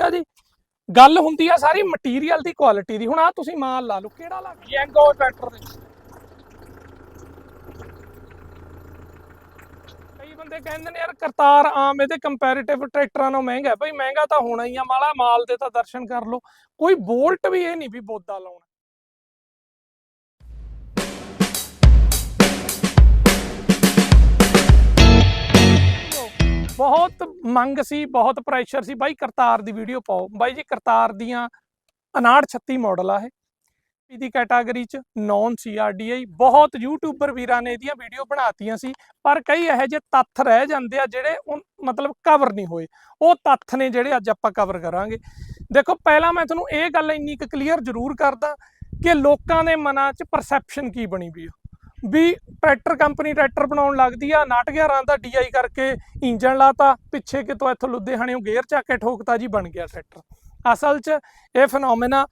ਠੀਕ ਆ ਜੀ। ਗੱਲ ਹੁੰਦੀ ਆ ਸਾਰੀ ਮਟੀਰੀਅਲ ਦੀ ਕੁਆਲਿਟੀ ਦੀ। ਹੁਣ ਆ ਤੁਸੀਂ ਮਾਲ ਲਾ ਲਓ ਕਿਹੜਾ ਲਾ ਯੈਂਗੋ ਟਰੈਕਟਰ ਦੇ। ਕਈ ਬੰਦੇ ਕਹਿੰਦੇ ਨੇ ਯਾਰ ਕਰਤਾਰ ਆਮ ਇਹਦੇ ਕੰਪੈਰੀਟਿਵ ਟਰੈਕਟਰਾਂ ਨਾਲੋਂ ਮਹਿੰਗਾ। ਬਈ ਮਹਿੰਗਾ ਤਾਂ ਹੋਣਾ ਹੀ ਆ ਮਾਲਾ ਮਾਲ ਦੇ ਤਾਂ ਦਰਸ਼ਨ ਕਰ ਲਓ। ਕੋਈ ਬੋਲਟ ਵੀ ਇਹ ਨਹੀਂ ਵੀ ਬੋਦਾ ਲਾਉਣਾ। ਬਹੁਤ ਮੰਗ ਸੀ, ਬਹੁਤ ਪ੍ਰੈਸ਼ਰ ਸੀ। ਬਾਈ ਕਰਤਾਰ ਦੀ ਵੀਡੀਓ ਪਾਓ। ਬਾਈ ਜੀ, ਕਰਤਾਰ ਦੀਆਂ 5936 ਮਾਡਲ ਆ ਇਹ। ਇਹਦੀ ਕੈਟਾਗਰੀ ਚ ਨੌਨ ਸੀਆਰਡੀਆਈ ਬਹੁਤ ਯੂਟਿਊਬਰ ਵੀਰਾਂ ਨੇ ਇਹਦੀਆਂ ਵੀਡੀਓ ਬਣਾਤੀਆਂ ਸੀ। ਪਰ ਕਈ ਇਹੋ ਜਿਹੇ ਤੱਥ ਰਹਿ ਜਾਂਦੇ ਆ ਜਿਹੜੇ ਉਹ ਮਤਲਬ ਕਵਰ ਨਹੀਂ ਹੋਏ। ਉਹ ਤੱਥ ਨੇ ਜਿਹੜੇ ਅੱਜ ਆਪਾਂ ਕਵਰ ਕਰਾਂਗੇ। ਦੇਖੋ, ਪਹਿਲਾਂ ਮੈਂ ਤੁਹਾਨੂੰ ਇਹ ਗੱਲ ਇੰਨੀ ਕੁ ਕਲੀਅਰ ਜ਼ਰੂਰ ਕਰਦਾ ਕਿ ਲੋਕਾਂ ਦੇ ਮਨਾਂ 'ਚ ਪਰਸੈਪਸ਼ਨ ਕੀ ਬਣੀ ਵੀ ਆ। ਵੀ ਟਰੈਕਟਰ ਕੰਪਨੀ ਟਰੈਕਟਰ ਬਣਾਉਣ ਲੱਗਦੀ ਆ 911 ਦਾ ਡੀਆਈ ਕਰਕੇ ਇੰਜਨ ਲਾਤਾ, ਪਿੱਛੇ ਕਿਤੋਂ ਇੱਥੋਂ ਲੁਧਿਆਣਿਓਂ ਗੇਅਰ ਚੱਕ ਕੇ ਠੋਕਤਾ ਜੀ, ਬਣ ਗਿਆ ਟਰੈਕਟਰ। ਅਸਲ 'ਚ ਇਹ ਫੀਨੋਮੇਨਾ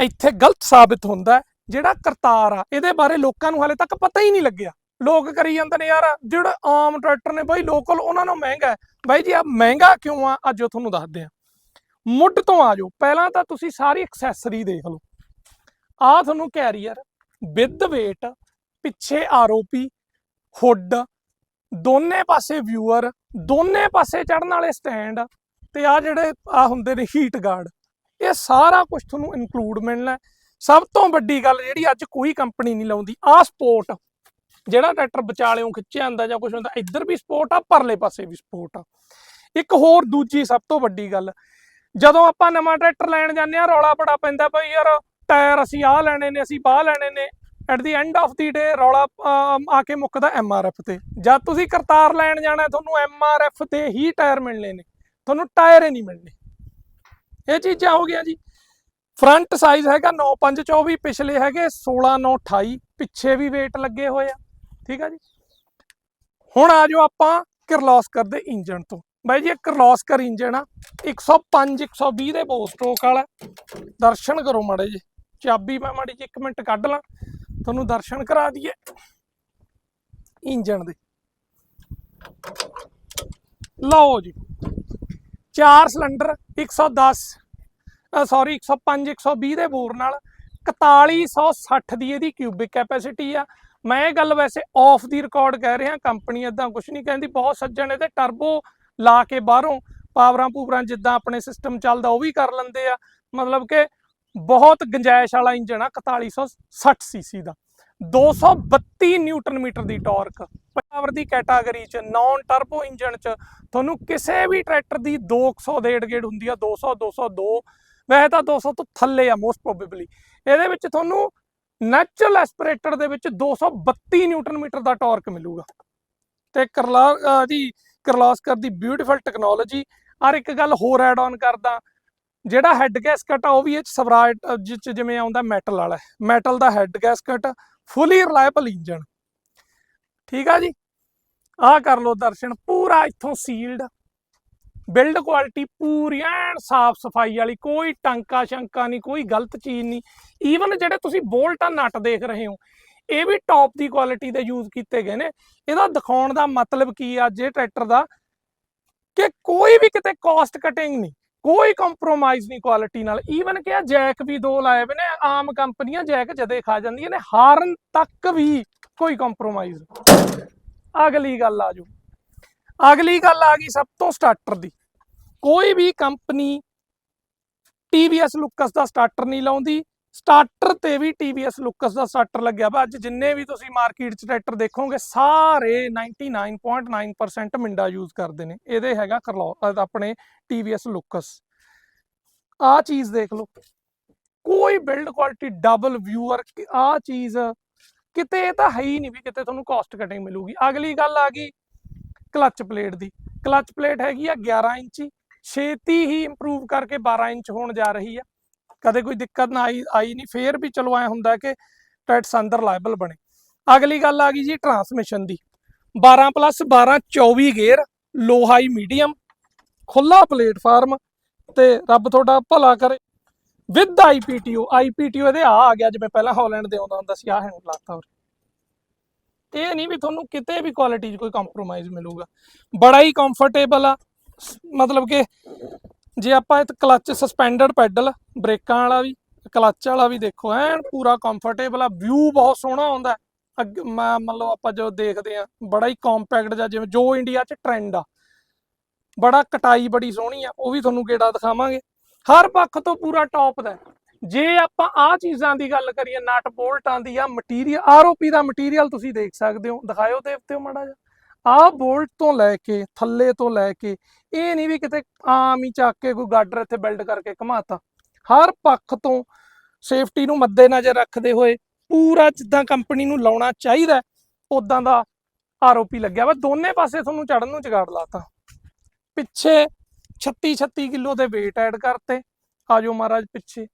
ਇੱਥੇ ਗਲਤ ਸਾਬਿਤ ਹੁੰਦਾ ਜਿਹੜਾ ਕਰਤਾਰ ਆ, ਇਹਦੇ ਬਾਰੇ ਲੋਕਾਂ ਨੂੰ ਹਾਲੇ ਤੱਕ ਪਤਾ ਹੀ ਨਹੀਂ ਲੱਗਿਆ। ਲੋਕ ਕਰੀ ਜਾਂਦੇ ਨੇ, ਯਾਰ, ਜਿਹੜਾ ਆਮ ਟਰੈਕਟਰ ਨੇ ਬਾਈ ਲੋਕਲ ਉਹਨਾਂ ਨੂੰ ਮਹਿੰਗਾ ਹੈ। ਬਾਈ ਜੀ ਆ ਮਹਿੰਗਾ ਕਿਉਂ ਆ? ਅੱਜ ਉਹ ਤੁਹਾਨੂੰ ਦੱਸਦੇ ਆ ਮੁੱਢ ਤੋਂ ਆ ਜਾਓ। ਪਹਿਲਾਂ ਤਾਂ ਤੁਸੀਂ ਸਾਰੀ ਐਕਸੈਸਰੀ ਦੇਖ ਲਓ। ਆ ਤੁਹਾਨੂੰ ਕੈਰੀਅਰ ਵਿਦ weight ਪਿੱਛੇ ਆਰਓਪੀ ਹੁੱਡ ਦੋਨੇ ਪਾਸੇ ਵਿਊਅਰ ਦੋਨੇ ਪਾਸੇ ਚੜਨ ਵਾਲੇ ਸਟੈਂਡ ਤੇ ਆ ਜਿਹੜੇ ਆ ਹੁੰਦੇ ਨੇ ਹੀਟ ਗਾਰਡ ਇਹ ਸਾਰਾ ਕੁਝ ਤੁਹਾਨੂੰ ਇਨਕਲੂਡ ਮਿਲਣਾ ਸਭ ਤੋਂ ਵੱਡੀ ਗੱਲ ਜਿਹੜੀ ਅੱਜ ਕੋਈ ਕੰਪਨੀ ਨਹੀਂ ਲਾਉਂਦੀ ਆ ਸਪੋਰਟ ਜਿਹੜਾ ਟਰੈਕਟਰ ਵਿਚਾਲਿਓਂ ਖਿੱਚਿਆ ਜਾਂਦਾ ਜਾਂ ਕੁਝ ਹੁੰਦਾ, ਇੱਧਰ ਵੀ ਸਪੋਰਟ ਆ, ਪਰਲੇ ਪਾਸੇ ਵੀ ਸਪੋਰਟ ਆ। ਇੱਕ ਹੋਰ ਦੂਜੀ ਸਭ ਤੋਂ ਵੱਡੀ ਗੱਲ, ਜਦੋਂ ਆਪਾਂ ਨਵਾਂ ਟਰੈਕਟਰ ਲੈਣ ਜਾਂਦੇ ਆ ਰੌਲਾ ਬੜਾ ਪੈਂਦਾ ਬਈ ਯਾਰ, ਟਾਇਰ ਅਸੀਂ ਆਹ ਲੈਣੇ ਨੇ, ਅਸੀਂ ਬਾਹ ਲੈਣੇ ਨੇ at the end of the day ਰੌਲਾ ਆ ਕੇ ਮੁੱਕਦਾ ਐਮਆਰਐਫ ਤੇ। ਜਦ ਤੁਸੀਂ ਕਰਤਾਰ ਲੈਣ ਜਾਣਾ ਹੈ, ਤੁਹਾਨੂੰ ਐਮਆਰਐਫ ਤੇ ਹੀ ਟਾਇਰ ਮਿਲਣੇ ਨੇ। ਤੁਹਾਨੂੰ ਟਾਇਰ ਹੀ ਨਹੀਂ ਮਿਲਣੇ। ਇਹ ਚੀਜ਼ਾਂ ਹੋ ਗਈਆਂ ਜੀ। ਫਰੰਟ ਸਾਈਜ਼ ਹੈਗਾ 9524 ਪਿਛਲੇ ਹੈਗੇ 16928 ਪਿੱਛੇ ਵੀ weight ਲੱਗੇ ਹੋਏ ਆ। ਠੀਕ ਆ ਜੀ? ਹੁਣ ਆ ਜਾਓ ਆਪਾਂ ਕਿਰਲੋਸਕਰ ਦੇ ਇੰਜਨ ਤੋਂ। ਬਾਈ ਜੀ ਇਹ ਕਿਰਲੋਸਕਰ ਇੰਜਨ ਆ। 105 120 ਦੇ ਬੋ ਸਟ੍ਰੋਕ ਵਾਲਾ। ਦਰਸ਼ਨ ਕਰੋ ਮਾੜੇ ਜੀ ਚਾਬੀ ਮੈਂ ਮਾੜੀ ਜੀ 1 ਮਿੰਟ ਕੱਢ ਲਾਂ। ਤੁਹਾਨੂੰ ਦਰਸ਼ਨ ਕਰਾ ਦਈਏ। ਇੰਜਨ ਦੇ। ਲਓ ਜੀ, ਚਾਰ ਸਿਲੰਡਰ 110 ਸੌਰੀ 105 120 ਦੇ ਬੋਰ ਨਾਲ 4160 ਦੀ ਇਹਦੀ ਕਿਊਬਿਕ ਕੈਪੈਸਿਟੀ ਆ। ਮੈਂ ਇਹ ਗੱਲ ਵੈਸੇ ਆਫ ਦੀ ਰਿਕਾਰਡ ਕਹਿ ਰਿਹਾ ਕੰਪਨੀ ਇਦਾਂ ਕੁਝ ਨਹੀਂ ਕਹਿੰਦੀ, ਬਹੁਤ ਸੱਜਣ ਇਹਦੇ ਟਰਬੋ ਲਾ ਕੇ ਬਾਹਰੋਂ ਪਾਵਰਾਂ ਪੂਵਰਾਂ ਜਿੱਦਾਂ ਆਪਣੇ ਸਿਸਟਮ ਚੱਲਦਾ, ਉਹ ਵੀ ਕਰ ਲੈਂਦੇ ਆ। ਮਤਲਬ ਕਿ ਬਹੁਤ ਗੰਜਾਇਸ਼ ਵਾਲਾ ਇੰਜਨ ਆ 4160 ਸੀਸੀ ਦਾ। 232 ਨਿਊਟਨ ਮੀਟਰ ਦੀ ਟਾਰਕ। ਪਾਵਰ ਦੀ ਕੈਟਾਗਰੀ ਚ ਨਾਨ ਟਰਬੋ ਇੰਜਨ ਚ, ਤੁਹਾਨੂੰ ਕਿਸੇ ਵੀ ਟਰੈਕਟਰ ਦੀ 200 ਦੇ ਏਡ ਗੇੜ ਹੁੰਦੀ ਆ 200 202 ਵੈਸੇ ਤਾਂ 200 ਤੋਂ ਥੱਲੇ ਆ ਮੋਸਟ ਪ੍ਰੋਬੇਬਲੀ ਇਹਦੇ ਵਿੱਚ ਤੁਹਾਨੂੰ ਨੈਚੁਰਲ ਐਸਪੀਰੇਟਰ ਦੇ ਵਿੱਚ 232 ਨਿਊਟਨ ਮੀਟਰ ਦਾ ਟਾਰਕ ਮਿਲੂਗਾ। ਤੇ ਕਰਲਾ ਅਹ ਦੀ ਕਰਲਾਸਕਰ ਦੀ ਬਿਊਟੀਫੁਲ ਟੈਕਨੋਲੋਜੀ ਔਰ ਇੱਕ ਗੱਲ ਹੋਰ ਐਡ ਆਨ ਕਰਦਾ। ਜਿਹੜਾ ਹੈੱਡ ਗੈਸਕਟ ਆ, ਉਹ ਵੀ ਇਹ 'ਚ ਸਵਰਾਜ, ਅਹ 'ਚ ਜਿਵੇਂ ਆਉਂਦਾ ਮੈਟਲ ਵਾਲਾ ਮੈਟਲ ਦਾ head gasket fully reliable engine ਠੀਕ ਆ ਜੀ? ਆਹ ਕਰ ਲਓ ਦਰਸ਼ਨ, ਪੂਰਾ ਇੱਥੋਂ ਸੀਲਡ ਬਿਲਡ ਕੁਆਲਿਟੀ ਪੂਰੀ, ਐਨ ਸਾਫ਼ ਸਫ਼ਾਈ ਵਾਲੀ, ਕੋਈ ਟਾਂਕਾ ਸ਼ੰਕਾ ਨਹੀਂ, ਕੋਈ ਗਲਤ ਚੀਜ਼ ਨਹੀਂ। ਈਵਨ ਜਿਹੜੇ ਤੁਸੀਂ ਬੋਲਟ ਆ, ਨਟ ਦੇਖ ਰਹੇ ਹੋ, ਇਹ ਵੀ ਟੌਪ ਦੀ ਕੁਆਲਿਟੀ ਦੇ ਯੂਜ਼ ਕੀਤੇ ਗਏ ਨੇ। ਇਹਦਾ ਦਿਖਾਉਣ ਦਾ ਮਤਲਬ ਕੀ ਆ ਜੇ ਟਰੈਕਟਰ ਦਾ, ਕਿ ਕੋਈ ਵੀ ਕਿਤੇ ਕਾਸਟ ਕਟਿੰਗ ਨਹੀਂ। ਕੋਈ ਕੰਪਰੋਮਾਈਜ਼ ਨਹੀਂ ਕੁਆਲਿਟੀ ਨਾਲ। ਈਵਨ ਕਿ ਆ ਜੈਕ ਵੀ ਦੋ ਲਾਏ ਹੋਏ ਨੇ, ਆਮ ਕੰਪਨੀਆਂ ਜੈਕ ਜਦੇ ਖਾ ਜਾਂਦੀਆਂ ਨੇ, ਹਾਰਨ ਤੱਕ ਵੀ ਕੋਈ ਕੰਪਰੋਮਾਈਜ਼ ਅਗਲੀ ਗੱਲ ਆ ਜੋ ਅਗਲੀ ਗੱਲ ਆ ਗਈ ਸਭ ਤੋਂ ਸਟਾਰਟਰ ਦੀ। ਕੋਈ ਵੀ ਕੰਪਨੀ TVS ਲੁੱਕਸ ਦਾ ਸਟਾਰਟਰ ਨਹੀਂ ਲਾਉਂਦੀ ਸਟਾਰਟਰ ਤੇ ਵੀ TVS ਲੁੱਕਸ ਦਾ ਸਟਾਰਟਰ ਲੱਗਿਆ ਵਾ। ਅੱਜ ਜਿੰਨੇ ਵੀ ਤੁਸੀਂ ਮਾਰਕੀਟ 'ਚ ਟਰੈਕਟਰ ਦੇਖੋਗੇ, ਸਾਰੇ 99.9% ਮਿੰਡਾ ਯੂਜ਼ ਕਰਦੇ ਨੇ। ਇਹਦੇ ਹੈਗਾ ਕਰਲੋ ਅਹ ਆਪਣੇ TVS ਲੁਕਸ ਆ ਚੀਜ਼ ਦੇਖ ਲਓ। ਕੋਈ ਬਿਲਡ ਕੁਆਲਿਟੀ ਡਬਲ ਵਿਊਅਰ ਆ ਚੀਜ਼ ਕਿਤੇ ਇਹ ਤਾਂ ਹੈ ਹੀ ਨਹੀਂ ਵੀ ਕਿਤੇ ਤੁਹਾਨੂੰ ਕਾਸਟ ਕਟਿੰਗ ਮਿਲੂਗੀ। ਅਗਲੀ ਗੱਲ ਆ ਗਈ ਕਲੱਚ ਪਲੇਟ ਦੀ। ਕਲੱਚ ਪਲੇਟ ਹੈਗੀ ਆ 11 ਇੰਚੀ, ਛੇਤੀ ਹੀ ਇੰਪਰੂਵ ਕਰਕੇ 12 ਇੰਚ ਹੋਣ ਜਾ ਰਹੀ ਆ। ਕਦੇ ਕੋਈ ਦਿੱਕਤ ਨਾ ਆਈ ਆਈ ਨਹੀਂ, ਫੇਰ ਵੀ ਚਲੋ ਐ ਹੁੰਦਾ ਕਿ ਟਰੈਕਟਸ ਅੰਦਰ ਲਾਇਬਲ ਬਣੇ। ਅਗਲੀ ਗੱਲ ਆ ਗਈ ਜੀ ਟਰਾਂਸਮਿਸ਼ਨ ਦੀ। 12 plus 12 24 gear low high medium ਖੁੱਲਾ ਪਲੇਟਫਾਰਮ ਤੇ ਰੱਬ ਤੁਹਾਡਾ ਭਲਾ ਕਰੇ। ਵਿਦ ਆਈਪੀਟੀਓ ਆਈਪੀਟੀਓ ਇਹਦੇ ਆ ਆ ਗਿਆ ਜਿਵੇਂ ਪਹਿਲਾਂ ਹਾਲੈਂਡ ਦੇ ਆਉਂਦਾ ਹੁੰਦਾ ਸੀ ਆ ਹੈਂਡ ਲਾਤਾ ਹੋਰ ਇਹ ਨਹੀਂ ਵੀ ਤੁਹਾਨੂੰ ਕਿਤੇ ਵੀ ਕੁਆਲਿਟੀ 'ਚ ਕੋਈ ਕੰਪਰੋਮਾਈਜ਼ ਮਿਲੂਗਾ। ਬੜਾ ਹੀ ਕੰਫਰਟੇਬਲ ਆ। ਮਤਲਬ ਕਿ ਜੇ ਆਪਾਂ ਇਹ ਕਲੱਚ ਸਸਪੈਂਡਡ ਪੈਡਲ, ਬ੍ਰੇਕਾਂ ਵਾਲਾ ਵੀ, ਕਲੱਚ ਵਾਲਾ ਵੀ ਦੇਖੋ, ਐਨ ਪੂਰਾ ਕੰਫਰਟੇਬਲ ਆ ਵਿਊ ਬਹੁਤ ਸੋਹਣਾ ਆਉਂਦਾ ਅੱਗੇ, ਮੈਂ ਮੰਨ ਲਓ ਆਪਾਂ ਜੋ ਦੇਖਦੇ ਆ ਬੜਾ ਹੀ ਕੰਪੈਕਟ ਜਿਹਾ, ਜਿਵੇਂ ਜੋ ਇੰਡੀਆ 'ਚ ਟ੍ਰੈਂਡ ਆ। ਬੜਾ ਕਟਾਈ ਬੜੀ ਸੋਹਣੀ ਆ, ਉਹ ਵੀ ਤੁਹਾਨੂੰ ਗੇੜਾ ਦਿਖਾਵਾਂਗੇ। ਹਰ ਪੱਖ ਤੋਂ ਪੂਰਾ ਟੌਪ ਦਾ ਜੇ ਆਪਾਂ ਆ ਚੀਜ਼ਾਂ ਦੀ ਗੱਲ ਕਰੀਏ ਨਟ ਬੋਲਟਾਂ ਦੀ ਆ ਮਟੀਰੀਅਲ ਆਰਓਪੀ ਦਾ ਮਟੀਰੀਅਲ ਤੁਸੀਂ ਦੇਖ ਸਕਦੇ ਹੋ। ਦਿਖਾਇਓ ਦੇਵਤੇ ਉੱਤੇ ਮਾੜਾ ਜਿਹਾ। ਆਹ ਬੋਲਟ ਤੋਂ ਲੈ ਕੇ, ਥੱਲੇ ਤੋਂ ਲੈ ਕੇ, ਇਹ ਨਹੀਂ ਵੀ ਕਿਤੇ ਆਮ ਹੀ ਚੱਕ ਕੇ ਕੋਈ ਗਾਡਰ ਇੱਥੇ ਬਿਲਡ ਕਰਕੇ ਘਮਾਤਾ। ਹਰ ਪੱਖ ਤੋਂ ਸੇਫਟੀ ਨੂੰ ਮੱਦੇਨਜ਼ਰ ਰੱਖਦੇ ਹੋਏ ਪੂਰਾ ਜਿੱਦਾਂ ਕੰਪਨੀ ਨੂੰ ਲਾਉਣਾ ਚਾਹੀਦਾ ਉਦਾਂ ਦਾ ਆਰਓਪੀ ਲੱਗਿਆ। ਵਾ ਦੋਨੇ ਪਾਸੇ ਤੁਹਾਨੂੰ ਚੜਨ ਨੂੰ ਜਗਾੜ ਲਾਤਾ। ਪਿੱਛੇ 36 36 ਕਿਲੋ ਦੇ weight ਐਡ ਕਰਤੇ। ਆਜੋ ਮਹਾਰਾਜ ਪਿੱਛੇ।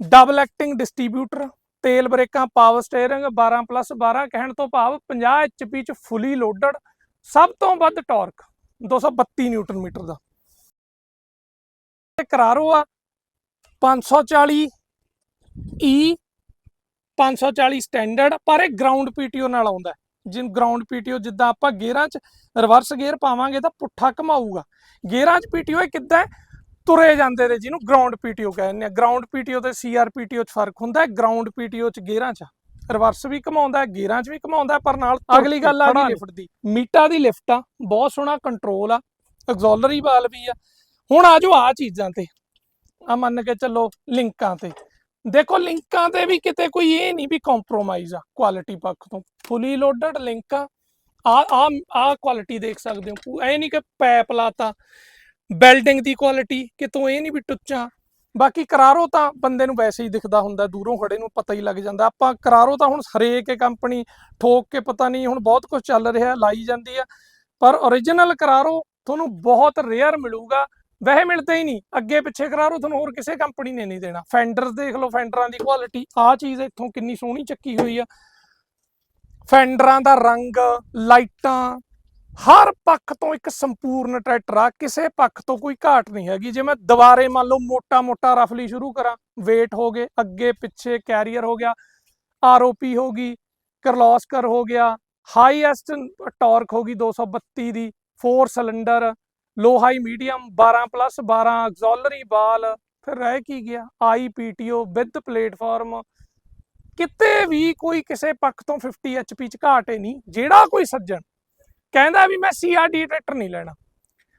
ਡਬਲ ਐਕਟਿੰਗ ਡਿਸਟ੍ਰੀਬਿਊਟਰ ਤੇਲ ਬ੍ਰੇਕਾਂ ਪਾਵਰ ਸਟੀਅਰਿੰਗ 12 ਪਲੱਸ 12 ਕਹਿਣ ਤੋਂ ਭਾਵ 50 ਐਚਪੀ ਚ ਫੁੱਲੀ ਲੋਡਡ ਸਭ ਤੋਂ ਵੱਧ ਟਾਰਕ 232 ਨਿਊਟਨ ਮੀਟਰ ਦਾ। ਤੇ ਕਰਾਰੋ ਆ 540 ਈ 540 ਸਟੈਂਡਰਡ ਪਰ ਇਹ ਗਰਾਊਂਡ ਪੀਟੀਓ ਨਾਲ ਆਉਂਦਾ ਹੈ। ਜਿਨ ਗਰਾਊਂਡ ਪੀਟੀਓ ਜਿੱਦਾਂ ਆਪਾਂ ਗੇਅਰਾਂ 'ਚ ਰਿਵਰਸ ਗੇਅਰ ਪਾਵਾਂਗੇ ਤਾਂ ਪੁੱਠਾ ਘਮਾਊਗਾ। ਗੇਅਰਾਂ 'ਚ ਪੀਟੀਓ ਇਹ ਕਿੱਦਾਂ ਤੁਰੇ ਜਾਂਦੇ ਨੇ ਜਿਹਨੂੰ ਗਰਾਊਂਡ ਪੀਟੀਓ ਕਹਿੰਦੇ ਆ। ਗਰਾਊਂਡ ਪੀਟੀਓ ਤੇ ਸੀਆਰ ਪੀਟੀਓ 'ਚ ਫ਼ਰਕ ਹੁੰਦਾ ਹੈ। ਗਰਾਊਂਡ ਪੀਟੀਓ 'ਚ ਗੇਅਰਾਂ 'ਚ। ਰਿਵਰਸ ਵੀ ਘਮਾਉਂਦਾ ਹੈ ਗੇਅਰਾਂ 'ਚ ਵੀ ਘਮਾਉਂਦਾ ਪਰ ਨਾਲ ਅਗਲੀ ਗੱਲ ਆ ਗਈ ਲਿਫਟ ਦੀ ਮੀਟਾ ਦੀ ਲਿਫਟ ਆ ਬਹੁਤ ਸੋਹਣਾ ਕੰਟਰੋਲ ਆ ਐਗਜ਼ੋਲਰੀ ਵਾਲ ਵੀ ਆ। ਹੁਣ ਆਜੋ ਆ ਚੀਜ਼ਾਂ ਤੇ। ਆ ਮੰਨ ਕੇ ਚੱਲੋ ਲਿੰਕਾਂ ਤੇ। ਦੇਖੋ ਲਿੰਕਾਂ ਤੇ ਵੀ ਕਿਤੇ ਕੋਈ ਇਹ ਨਹੀਂ ਵੀ ਕੰਪਰੋਮਾਈਜ਼ ਆ ਕੁਆਲਿਟੀ ਪੱਖ ਤੋਂ। ਫੁੱਲੀ ਲੋਡਡ ਲਿੰਕ ਆ। ਆ ਆ ਕੁਆਲਿਟੀ ਦੇਖ ਸਕਦੇ ਹੋ। ਇਹ ਨਹੀਂ ਕਿ ਪੈਪ ਲਾਤਾ। ਬਿਲਡਿੰਗ ਦੀ ਕੁਆਲਿਟੀ ਕਿਤੋਂ ਇਹ ਨਹੀਂ ਵੀ ਟੁੱਚਾਂ। ਬਾਕੀ ਕਰਾਰੋ ਤਾਂ ਬੰਦੇ ਨੂੰ ਵੈਸੇ ਹੀ ਦਿਖਦਾ ਹੁੰਦਾ, ਦੂਰੋਂ ਖੜੇ ਨੂੰ ਪਤਾ ਹੀ ਲੱਗ ਜਾਂਦਾ। ਆਪਾਂ ਕਰਾਰੋ ਤਾਂ ਹੁਣ ਹਰੇਕ ਕੰਪਨੀ ਠੋਕ ਕੇ ਪਤਾ ਨਹੀਂ, ਹੁਣ ਬਹੁਤ ਕੁਝ ਚੱਲ ਰਿਹਾ, ਲਾਈ ਜਾਂਦੀ ਆ। ਪਰ origignal ਕਰਾਰੋ ਤੁਹਾਨੂੰ ਬਹੁਤ ਰੇਅਰ ਮਿਲੂਗਾ। ਵੈਸੇ ਮਿਲਦੇ ਹੀ ਨਹੀਂ। ਅੱਗੇ ਪਿੱਛੇ ਕਰਾਰੋ ਤੁਹਾਨੂੰ ਹੋਰ ਕਿਸੇ ਕੰਪਨੀ ਨੇ ਨਹੀਂ ਦੇਣਾ। ਫੈਂਡਰਸ ਦੇਖ ਲਓ ਫੈਂਡਰਾਂ ਦੀ ਕੁਆਲਿਟੀ ਆਹ ਚੀਜ਼ ਇੱਥੋਂ ਕਿੰਨੀ ਸੋਹਣੀ ਚੱਕੀ ਹੋਈ ਆ। ਫੈਂਡਰਾਂ ਦਾ ਰੰਗ, ਲਾਈਟਾਂ ਹਰ ਪੱਖ ਤੋਂ ਇੱਕ ਸੰਪੂਰਨ ਟਰੈਕਟਰ ਆ, ਕਿਸੇ ਪੱਖ ਤੋਂ ਕੋਈ ਘਾਟ ਨਹੀਂ ਹੈਗੀ। ਜੇ ਮੈਂ ਦੁਬਾਰੇ ਮੰਨ ਲਓ ਮੋਟਾ ਮੋਟਾ ਰਫਲੀ ਸ਼ੁਰੂ ਕਰਾਂ, weight ਹੋ ਗਏ, ਅੱਗੇ ਪਿੱਛੇ ਕੈਰੀਅਰ ਹੋ ਗਿਆ ਆਰਓਪੀ ਹੋ ਗਈ, ਕਰਲੋਸਕਰ ਹੋ ਗਿਆ ਹਾਈਐਸਟ ਟਾਰਕ ਹੋ ਗਈ 232 ਦੀ 4 cylinder low high medium 12 plus 12 auxiliary ball, ਫਿਰ ਰਹਿ ਕੀ ਗਿਆ? ਆਈਪੀਟੀਓ ਵਿਦ ਪਲੇਟਫਾਰਮ ਕਿਤੇ ਵੀ ਕੋਈ ਕਿਸੇ ਪੱਖ ਤੋਂ 50 ਐਚਪੀ ਚ ਘਾਟ ਹੀ ਨਹੀਂ, ਜਿਹੜਾ ਕੋਈ ਸੱਜਣ ਕਹਿੰਦਾ ਵੀ ਮੈਂ ਸੀਆਰਡੀ ਟਰੈਕਟਰ ਨਹੀਂ ਲੈਣਾ,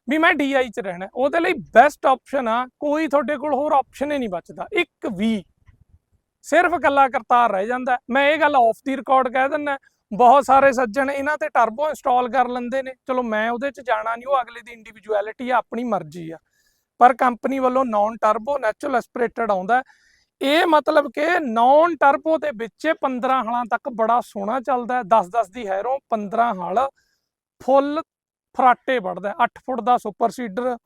ਵੀ ਮੈਂ ਡੀਆਈ ਚ ਰਹਿਣਾ, ਉਹਦੇ ਲਈ ਬੈਸਟ ਆਪਸ਼ਨ ਆ, ਕੋਈ ਤੁਹਾਡੇ ਕੋਲ ਹੋਰ ਆਪਸ਼ਨ ਹੀ ਨਹੀਂ ਬਚਦਾ, ਇੱਕ ਵੀ। ਸਿਰਫ ਕੱਲਾ ਕਰਤਾਰ ਰਹਿ ਜਾਂਦਾ, ਮੈਂ ਇਹ ਗੱਲ ਆਫ ਦੀ ਰਿਕਾਰਡ ਕਹਿ ਦਿੰਦਾ, ਬਹੁਤ ਸਾਰੇ ਸੱਜਣ ਇਹਨਾਂ ਤੇ ਟਰਬੋ ਇੰਸਟਾਲ ਕਰ ਲੈਂਦੇ ਨੇ, ਚਲੋ ਮੈਂ ਉਹਦੇ ਚ ਜਾਣਾ ਨਹੀਂ, ਉਹ ਅਗਲੇ ਦੀ ਇੰਡੀਵਿਜੂਅਲਿਟੀ ਆ, ਆਪਣੀ ਮਰਜ਼ੀ ਆ। ਪਰ ਕੰਪਨੀ ਵੱਲੋਂ ਨਾਨ ਟਰਬੋ ਨੈਚੁਰਲ ਐਸਪੀਰੇਟਡ ਆਉਂਦਾ, ਇਹ ਮਤਲਬ ਕਿ ਨਾਨ ਟਰਬੋ ਦੇ ਵਿੱਚ 15 ਹਲਾਂ ਤੱਕ ਬੜਾ ਸੋਹਣਾ ਚੱਲਦਾ ਹੈ 10-10 ਦੀ ਹੈਰੋ 15 ਹਲ ਫੁੱਲ ਫਰਾਟੇ ਵੜਦਾ 8 ਫੁੱਟ ਦਾ ਸੁਪਰ ਸੀਡਰ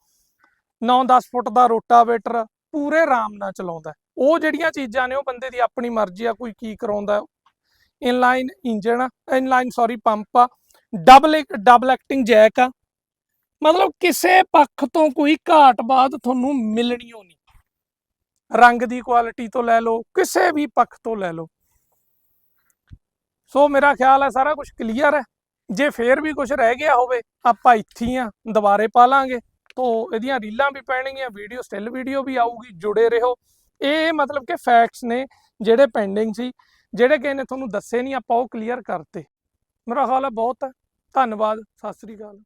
9-10 ਫੁੱਟ ਦਾ ਰੋਟਾਵੇਟਰ, ਪੂਰੇ ਆਰਾਮ ਨਾਲ ਚਲਾਉਂਦਾ ਉਹ ਜਿਹੜੀਆਂ ਚੀਜ਼ਾਂ ਨੇ ਉਹ ਬੰਦੇ ਦੀ ਆਪਣੀ ਮਰਜ਼ੀ ਆ, ਕੋਈ ਕੀ ਕਰਾਉਂਦਾ inline engine inline sorry pump ਆ ਡਬਲ ਡਬਲ ਐਕਟਿੰਗ ਜੈਕ ਆ। ਮਤਲਬ ਕਿਸੇ ਪੱਖ ਤੋਂ ਕੋਈ ਘਾਟ ਬਾਤ ਤੁਹਾਨੂੰ ਮਿਲਣੀ ਓ ਨਹੀਂ। ਰੰਗ ਦੀ ਕੁਆਲਿਟੀ ਤੋਂ ਲੈ ਲਓ, ਕਿਸੇ ਵੀ ਪੱਖ ਤੋਂ ਲੈ ਲਓ। ਸੋ ਮੇਰਾ ਖਿਆਲ ਹੈ ਸਾਰਾ ਕੁਝ ਕਲੀਅਰ ਹੈ। ਜੇ ਫੇਰ ਵੀ ਕੁਝ ਰਹਿ ਗਿਆ ਹੋਵੇ, ਆਪਾਂ ਇੱਥੇ ਹੀ ਆ, ਦੁਬਾਰੇ ਪਾ ਲਾਂਗੇ ਤੋ ਇਹਦੀਆਂ ਰੀਲਾਂ ਵੀ ਪੈਣਗੀਆਂ ਵੀਡੀਓ ਸਟਿਲ ਵੀਡੀਓ ਵੀ ਆਊਗੀ, ਜੁੜੇ ਰਹੋ। ਇਹ ਮਤਲਬ ਕਿ ਫੈਕਟਸ ਨੇ ਜਿਹੜੇ ਪੈਂਡਿੰਗ ਸੀ, ਜਿਹੜੇ ਕਿਸੇ ਨੇ ਤੁਹਾਨੂੰ ਦੱਸੇ ਨਹੀਂ ਆਪਾਂ ਉਹ ਕਲੀਅਰ ਕਰਤੇ। ਮੇਰਾ ਹਾਲ ਹੈ ਬਹੁਤ ਹੈ ਧੰਨਵਾਦ, ਸਤਿ ਸ੍ਰੀ ਅਕਾਲ।